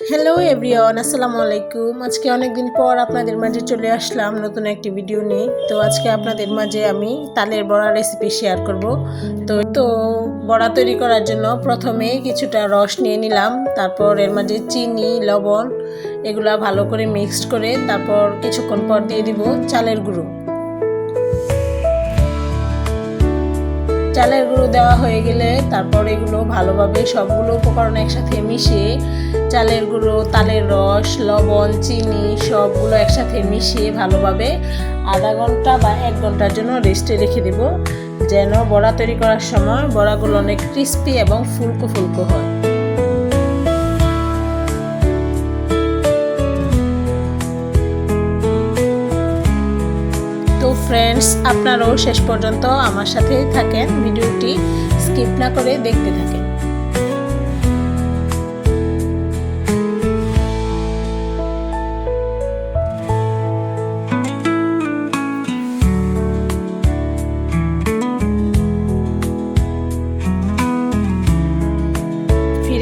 Hello everyone আসসালামু আলাইকুম আজকে অনেকদিন পর আপনাদের মাঝে চলে আসলাম নতুন একটি ভিডিও নিয়ে। তো আজকে আপনাদের মাঝে আমি তালের বড়া রেসিপি শেয়ার করব। তো তো বড়া তৈরি করার জন্য প্রথমে কিছুটা রস নিয়ে নিলাম। তারপর এর মাঝে চিনি, লবণ, এগুলা ভালো করে মিক্সড করে তারপর কিছুক্ষণ পর দিয়ে দিব চালের গুঁড়ো। চালের গুঁড়ো দেওয়া হয়ে গেলে তারপর এগুলো ভালোভাবে সবগুলো উপকরণ একসাথে মিশিয়ে চালের গুঁড়ো, তালের রস, লবণ, চিনি সবগুলো একসাথে মিশিয়ে ভালোভাবে আধা ঘণ্টা বা এক ঘণ্টার জন্য রেস্টে রেখে দেব। যেন বড়া তৈরি করার সময় বড়াগুলো অনেক ক্রিস্পি এবং ফুলকো ফুলকো হয়। তো ফ্রেন্ডস আপনারাও শেষ পর্যন্ত আমার সাথে থাকেন। ভিডিওটি স্কিপ না করে দেখতে থাকেন।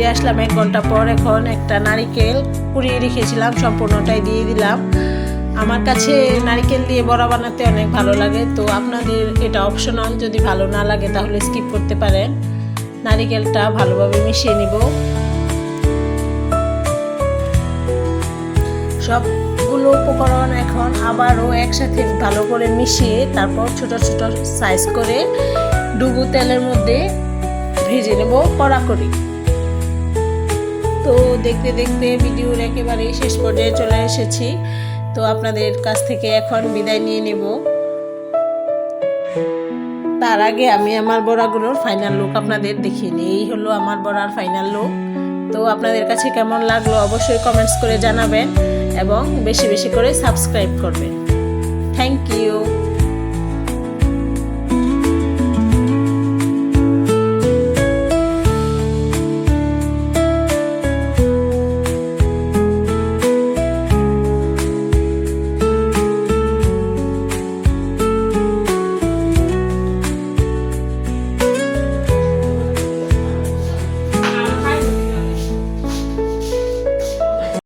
ফিরে আসলাম এক ঘণ্টা পর এখন একটা নারিকেল কুড়িয়ে রেখেছিলাম, সম্পূর্ণটাই দিয়ে দিলাম। আমার কাছে নারিকেল দিয়ে বড়া বানাতে অনেক ভালো লাগে, তো আপনাদের এটা অপশনাল যদি ভালো না লাগে তাহলে স্কিপ করতে পারেন। নারিকেলটা ভালোভাবে মিশিয়ে নিব। সবগুলো উপকরণ এখন আবারও একসাথে ভালো করে মিশিয়ে তারপর ছোট ছোট সাইজ করে ডুবো তেলের মধ্যে ভেজে নেব কড়া করি তো দেখতে দেখতে ভিডিওর একেবারে শেষ পর্যায়ে চলে এসেছি। তো আপনাদের কাছ থেকে এখন বিদায় নিয়ে নেব। তার আগে আমি আমার বড়াগুলোর ফাইনাল লুক আপনাদের দেখিয়ে নিই। এই হলো আমার বড়ার ফাইনাল লুক তো আপনাদের কাছে কেমন লাগল অবশ্যই কমেন্টস করে জানাবেন এবং বেশি বেশি করে সাবস্ক্রাইব করবেন। Thank you